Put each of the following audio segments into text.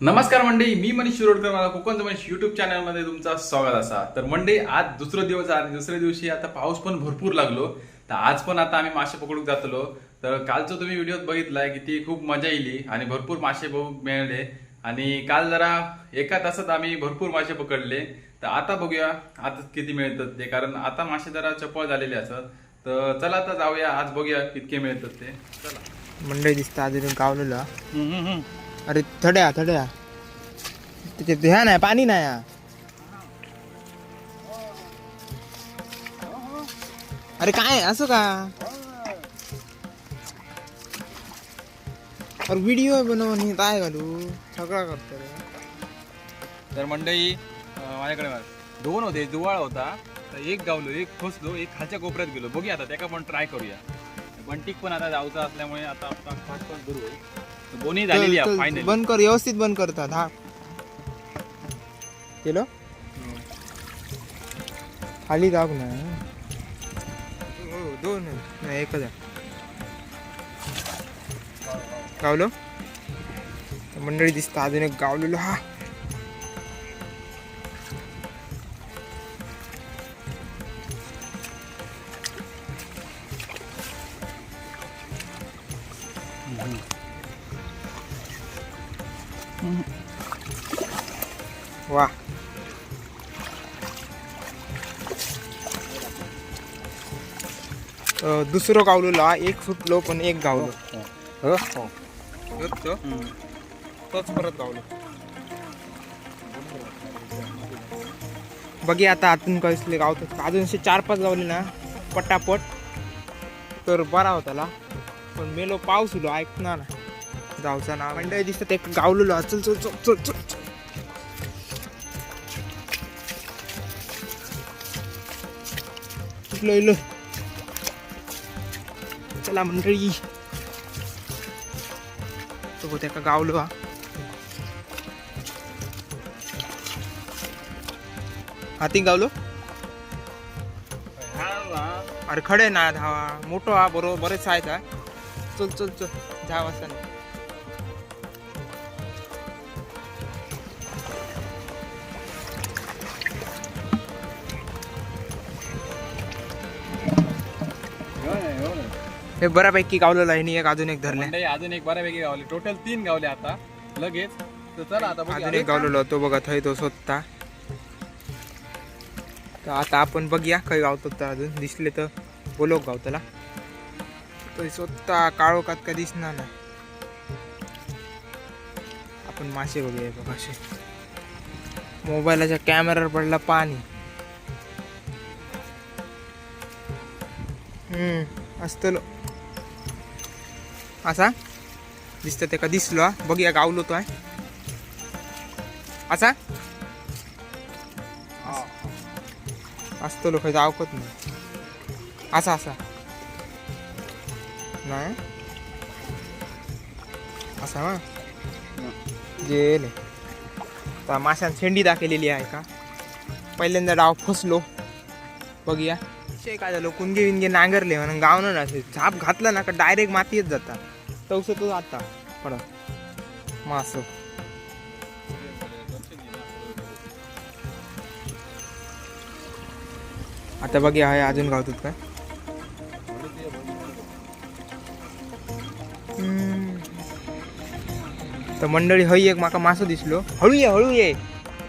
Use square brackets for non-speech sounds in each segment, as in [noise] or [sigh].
नमस्कार मंडळी मी मनीष शिरोडकर मला कोकणचं मनीष युट्यूब चॅनलमध्ये तुमचा स्वागत असा. तर मंडळी आज दुसरा दिवस आणि दुसऱ्या दिवशी आता पाऊस पण भरपूर लागलो. तर आज पण आता आम्ही मासे पकडूक जातलो. तर कालचं तुम्ही व्हिडिओत बघितलाय की ती खूप मजा येईल आणि भरपूर मासे मिळाले. आणि काल जरा एका तासात आम्ही भरपूर मासे पकडले. तर आता बघूया आता किती मिळतात ते. कारण आता मासे जरा चपळ झालेले असत तर चला आता जाऊया आज बघूया कितके मिळतात ते. चला. मंडळी दिसतं अजून गावलेलं अरे थड्या थड्या. तिथे ध्या नाही पाणी नाही अरे काय असं का? अरे व्हिडिओ बनवून हे काय घालू? सगळा करतो रे. तर मंडळी अं, माझ्याकडे बघा. दोन होते दुवाळ होता तर एक गावलो एक फसलो एक खालच्या कोपऱ्यात गेलो. बघूया आता त्याका पण ट्राय करूया. बंटीक पण आता जाऊचा असल्यामुळे आता आपला फास्ट पण सुरू होईल दोन्ही झालेली आहे चल, फायनल बंद कर व्यवस्थित बंद करतात हा. केलं खाली दाब ना. हो, दोन नाही एकच आहे. गावलो? मंडळी दिसतं अजून एक गावलेलो हा. वा. दुसरं गावलेलो हा एक सुटलो पण एक गावलो. हो. तो. तोच परत गावलो. बघी आता आतून कसले गावतात अजून असे चार पाच गावले ना पटापट. तर बरा होताला. पण मेलो पाऊस उलो ऐकणार. ना गावचं ना मंडळी दिसत ते गावलेलो चल चल चल चल चल. चुकलो इलो चला मंडळी. तो त्याका गावलो हा हाती गावलो? अरे खडे ना धावा मोठो हा बरोबर बरेच आहेत हा. चल चल चल. दहा वाजता हे बऱ्यापैकी गावलेलं आहे. आणि एक अजून एक धरले. अजून एक बऱ्यापैकी गावले. टोटल तीन गावले आता. लगेच. तर चला आता बघूया. अजून एक गावलेलो तो बघा थंय तो स्वतः. तर आता आपण बघूया काही गावतो तर अजून दिसले तर बोलो गावतला तो स्वतः काळोखात का दिसणार नाही. आपण मासे बघूया बघा असे. मोबाईलाच्या कॅमेरावर पडला पाणी. हम्म असतलो असा? दिसतं ते का? दिसलो हा. बघूया गावलो तो आहे असा? असतो लोक आवकत नाही. असा असा. नाही? असा हा? जेल तर माशान शेंडी दाखवलेली आहे का? पहिल्यांदा डाव फसलो. बघूया काय झालं कुणगे विणगे नांगरले म्हणून गावनं ना झाप घातलं ना का डायरेक्ट मातीत जाता तवसतो आता. पडत मास. आता बघ आहे अजून गावतात काय? तर मंडळी हय एक माका मासो दिसलो. हळू ये हळू ये.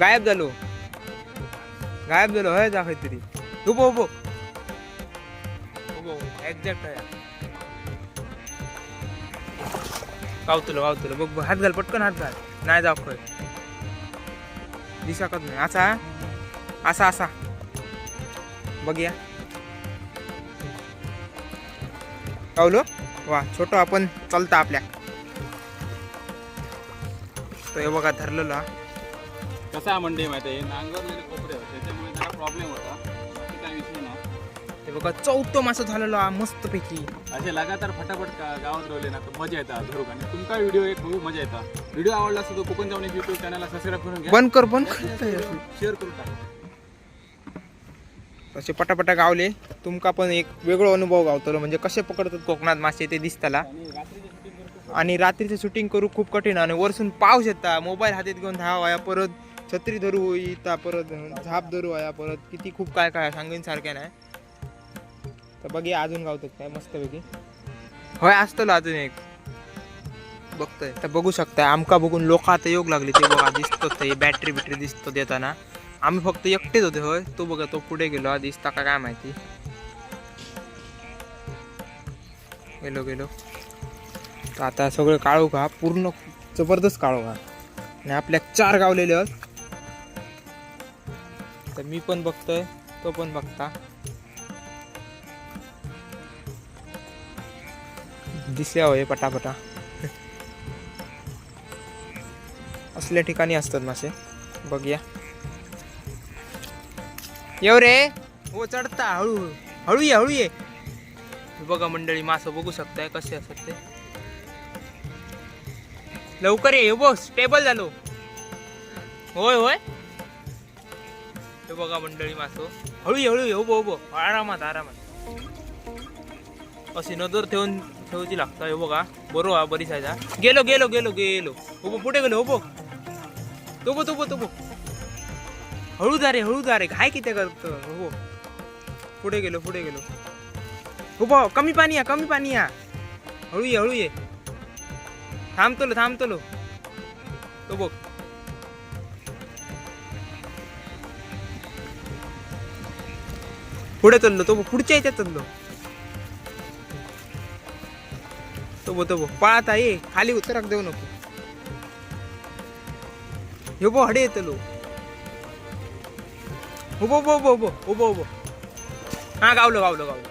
गायब झालो. गायब झालो हय जा तरी उभो उभो. उभो एक्झॅक्ट आहे गावतलो गावतलो. बघ बघ, हात घाल पटकन हात घाल. नाही जाऊ खय दिसाकत नाही असा असा असा. बघूया. गावलो? वा छोटो आपण चलता आपल्या. तो हे बघा धरलेला कसा आहे माहिती आहे? नांगरलेले कोपरे त्याच्यामुळे जरा प्रॉब्लेम होता. बघा चौथं मासं झालेलो हा मस्त पैकी असे लगातार फटाफट का- गावात राहिले ना तर मजा येतात धरूक आणि तुमचा व्हिडिओ एक बघू मजा येतात व्हिडिओ आवडला असतो कोकण जाऊन युट्यूब चॅनलला सबस्क्राईब करून घ्या. बंद कर बंद कर. शेअर करून टाका. असे पटापटा गावले. तुमका पण एक वेगळो अनुभव गावतलो. म्हणजे कसे पकडतात कोकणात मासे ते दिसताला. आणि रात्रीची शूटिंग करू खूप कठीण. आणि वरसून पाऊस येता. मोबाईल हातात घेऊन धाव या परत. छत्री धरू येता परत. झाप धरू या परत. किती खूप काय काय सांगेन सारख्या नाही तर बघूया अजून गावतात काय मस्तपैकी. होय असतं अजून एक. बघतोय. तर बघू शकताय आमका बघून लोक आता योग लागले ते बघा दिसतो हे बॅटरी बिटरी दिसतो देताना. आम्ही फक्त एकटेच होते होय. तो बघा तो पुढे गेलो दिसता का काय माहिती. गेलो गेलो. तर आता सगळं काळू का पूर्ण जबरदस्त काळू का आणि आपल्या चार गावलेले आहेत. तर मी पण बघतोय तो पण बघता. दिसल्या होय पटापटा. असल्या ठिकाणी असतात मासे. बघूया. येऊ रे. हो चढता. हळू हळू ये हळू ये. बघा मंडळी मासं बघू शकताय कसे असतात ते. लवकर ये बघ स्टेबल झालो. होय होय. हे बघा मंडळी मासो. हळू ये हळू ये. उभो उभो. आरामात आरामात. अशी नजर ठेवून ठेवची लागता. हे बघा बरो हा बरी सायजा गेलो गेलो गेलो गेलो. उभो पुढे गेलो उभो. तो तो तो हळू जा रे हळू जा रे घाय किती करत? हो पुढे गेलो पुढे गेलो. हो भाऊ कमी पाणी या कमी पाणी या. हळू ये हळू ये थांबतलो थांबतलो. तो बघ. पुढे चाललो तो बघ. पुढच्या याच्यात चाललो. तो बघ. तो बघ पळात आहे खाली उतराक देऊ नको. हे बो हडे येतलो उभो उभो उभो उभो उभो उभो. हा गावलो गावलो गावलो.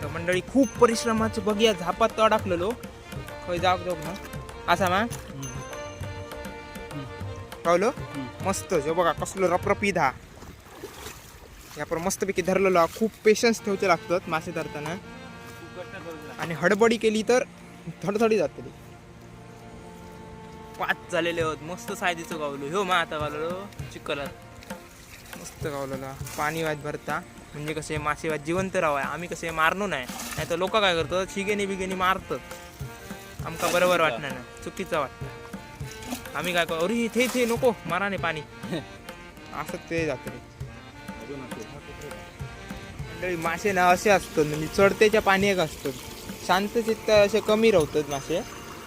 तर मंडळी खूप परिश्रमाचं बघूया झापात तो अडकलेलो खंय जाऊ जाऊ ना असा मा? गावलो? मस्त. जो बघा कसलो रपरपीत हा यापर मस्तपैकी धरलेलो. खूप पेशन्स ठेवचे लागतात मासे धरताना. आणि हडबडी केली तर थडथडी जातली पाच झालेले होत. मस्त सायदीचं गावलो. ह्यो मा आता गावलो चिखलात. मस्त गावलेला पाणी वाज भरता. म्हणजे कसे मासे वाज जिवंत राहाय आम्ही कसे मारलो नाही. नाही तर लोक काय करतात? शिगेनी बिगेनी मारतात. आमका बरोबर वाटणार नाही. चुकीचं वाटतं. आम्ही काय करू? अरे थे थे नको. मारा नाही पाणी. [laughs] असं ते जातं मंडळी मासे ना असे असतात. म्हणजे चढतेच्या पाण्याक असतात शांत चित्त असे कमी राहतात मासे.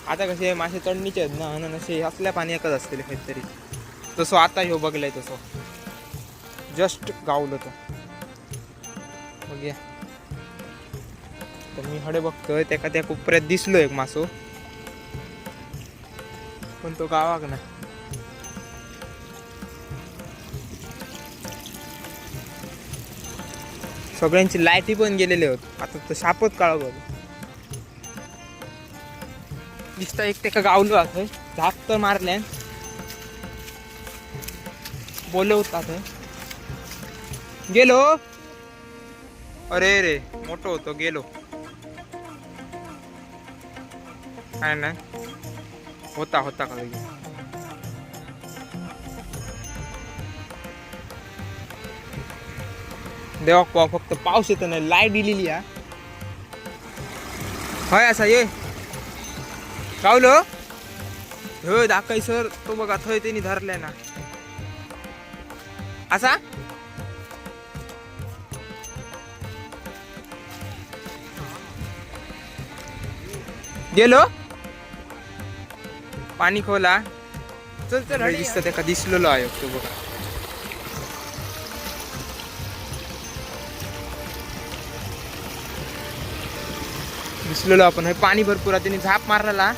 आता कसे मासे चढणीचे आहेत ना आणि असे असल्या पाण्याकच असतील काहीतरी. तसं आता ह्यो बघलाय तसं. जस्ट गावलं तो. बघूया. तर मी हडे बघतोय त्याका त्या कोपऱ्यात दिसलो एक मासो. पण तो गावाक ना सगळ्यांची लाईटी पण गेलेले होत आता तर शापच काळ बघ दिसता एक ते गावलो आता झाप तर मारल्या. बोलवतात गेलो. अरे रे मोठ होतो गेलो. काय ना होता होता का देवा फक्त पाऊस येतो नाही लाइट दिलेली हा असा ये. गावलो हो दाखय सर तो बघा थंय त्यांनी धरलाय ना. असा? गेलो. पाणी खोला. चल चल दिसत त्याका दिसलेलो आहे तो बघा. दिसलेलो आपण. हे पाणी भरपूर त्यांनी झाप मारला.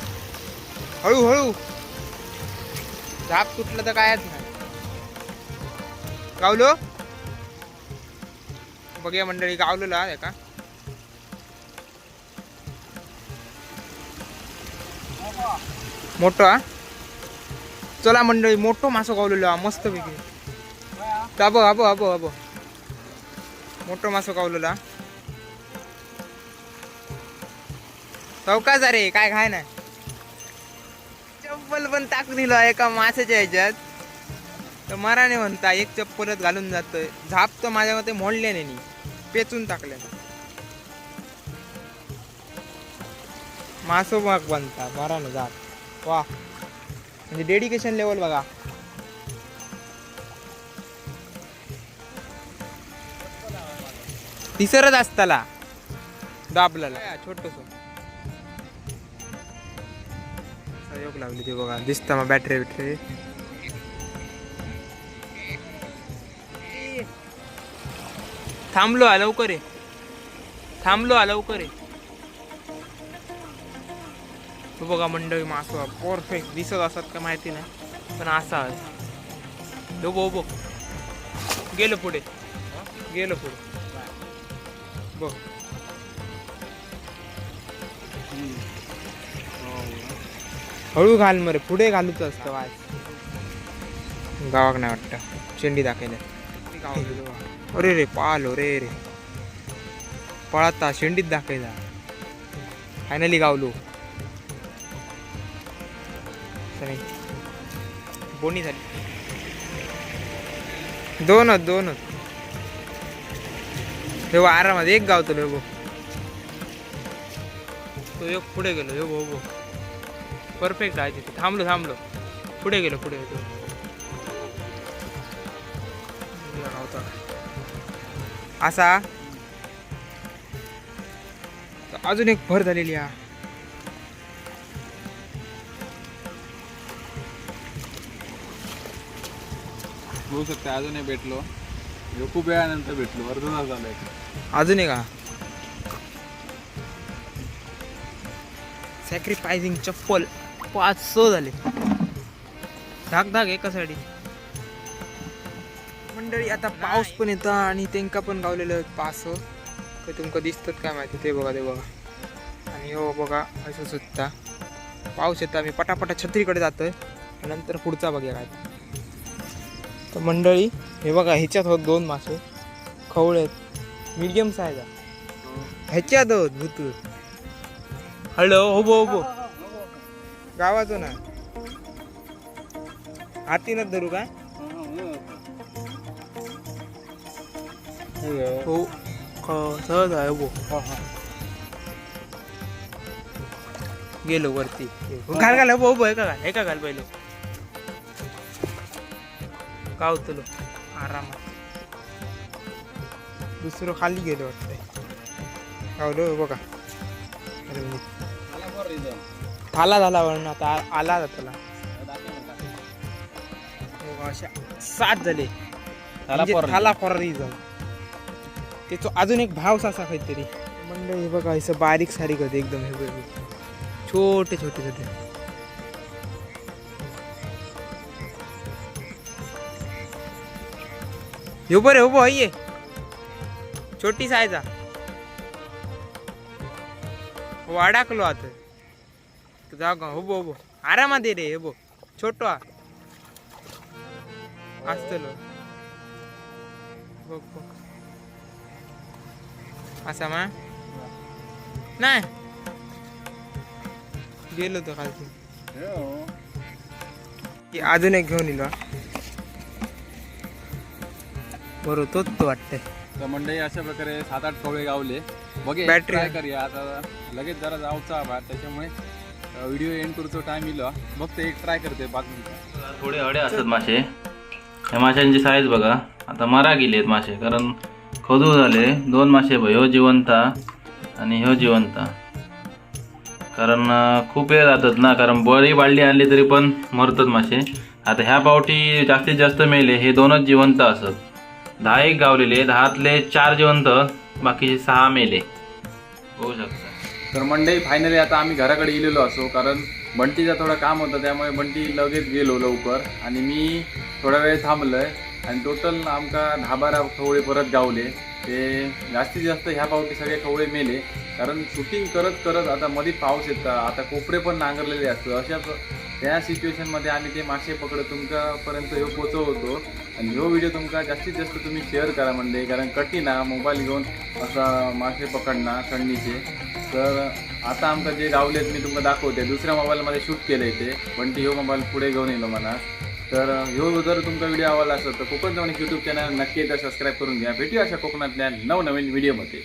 हळू हळू झाप तुटलं तर कायच नाही. गावलो? बघूया मंडळी गावलेलो आहे का? मोठं हा? चला मंडळी मोठं मासं गावलेलो हा मस्त पैकी. अबो अबो अबो अबो मोठं मासं गावलेलं हा का जा रे? काय खाय नाही चप्पल पण टाकून दिलं एका माशाच्या ह्याच्यात. तर मराने म्हणता एक चप्पलच घालून जातोय. झाप तर माझ्या मते मोडले नाही. पेचून टाकले मासो भाग बनता बरा ना जात वा. म्हणजे डेडिकेशन लेवल बघा. तिसरच असताला दाबलेला. छोटस. योग लागली ती बघा. दिसतं मग बॅटरी बिटरी. थांबलो हा लवकर आहे थांबलो हा लवकर आहे तो बघा मंडळी मासो परफेक्ट दिसत असतात का माहिती नाही पण असा आहे. तो बो बो गेलो पुढे. गेलो पुढे. बघ. हळू घाल मरे पुढे घालूच असतं वाज गावाक नाही वाटतं. शेंडी दाखयला अरे रे पालो रे रे. पळाता शेंडीत दाखयला फायनली गावलो. बोनी झाली. दोनच दोनच. हे आरामात एक गावतो हे बघ. तो एक पुढे गेलो हे बो परफेक्ट आहे तिथे. थांबलो थांबलो. पुढे गेलो पुढे गेलो. असा. अजून एक भर झालेली आहे. बघू शकता अजूनही भेटलो. ह्यो खूप वेळानंतर भेटलो. अर्धा तास झालाय अजून एक सॅक्रिफायझिंग चप्पल. पाच सो झाले. धाक धाक एका साडी मंडळी आता पाऊस पण येतो आणि तेंका पण गावलेलं पास. ते तुमका दिसतात काय माहिती ते बघा ते बघा. आणि हो बघा असं सुद्धा. पाऊस येतो आम्ही पटापटा छत्रीकडे जातोय. नंतर पुढचा बघूया काय. तर मंडळी हे बघा ह्याच्यात होत दोन मासे. खवळे आहेत. मीडियम साईज ह्याच्यात होत भूतूर हॅलो होबो होबो गावाचो ना? हातीनच धरू काय हो. ख- सहज आहे हो. गेलो वरती. घाल घाल हो हो एका घाल एका घाल पहिलं. गावतलो आरामात. दुसरं खाली गेलो वाटतंय. गावलो बघा. अरे थाला झाला म्हणून आता आ- आला आता त्याला. बघा, अशा सात झाले. म्हणजे थाला फॉररी जाऊ त्याचा अजून एक भाव असा काहीतरी. मंडळी हे बघा असं बारीक सारीक होते एकदम हे बघ. छोटे छोटे छोटे हो बरे हो बो ये. छोटी सायजा हो अडाकलो आता. ये रे हे बो छोटो आ। असतलो बघ बघ असा मा? नाही गेलो तो खालती। की अजून एक घेऊन येलो बरोबर तोच तो वाटतंय. तर मंडळी अशा प्रकारे सात आठ कवळे गावले. बघे ट्राय आहे. करूया. आता लगेच जरा जाऊचा त्याच्यामुळे व्हिडिओ एंड करूचो टाइम येईल बघ ते एक ट्राय करते बाकी थोडे हडे असतात मासे. या माशांची साईज बघा. आता मरा आहेत मासे कारण खोदू झाले. दोन मासे ह्यो जिवंता आणि ह्यो जिवंता कारण खूप वेळ जातात ना कारण बळी बाळली आणली तरी पण मरतात मासे. आता ह्या पावटी जास्तीत जास्त मेले हे दोनच जिवंत असत. दहा एक गावलेले दहातले चार जिवंत बाकीचे सहा मेले. होऊ शकतात तर मंडई फायनली आता आम्ही घराकडे गेलेलो असो कारण बंटीचा थोडं काम होतं त्यामुळे बंटी लगेच गेलो लवकर आणि मी थोडा वेळ थांबलोय. आणि टोटल आमका दहा बारा खवळे परत गावले. ते जास्तीत जास्त ह्या पावटी सगळे खवळे मेले. कारण शूटिंग करत करत आता मध्ये पाऊस येतात आता कोपरे पण नांगरलेले असतो अशा त्या सिच्युएशनमध्ये आम्ही ते मासे पकडत तुमच्यापर्यंत ह्यो पोचवतो आणि ह्यो व्हिडिओ तुमका जास्तीत जास्त तुम्ही शेअर करा म्हणजे कारण कठीण आहे मोबाईल घेऊन असा मासे पकडणं थंडीचे. तर आता आमका जे गावलेत मी तुमका दाखवते. दुसऱ्या मोबाईलमध्ये शूट केलंय ते. पण ती ह्यो मोबाईल पुढे घेऊन येलो मला. तर ह्यो जर तुमचा व्हिडिओ आवडला असेल तर कोकण जाऊन यूट्यूब चॅनल नक्की एकदा सबस्क्राईब करून घ्या. भेटूया अशा कोकणातल्या नवनवीन व्हिडिओमध्ये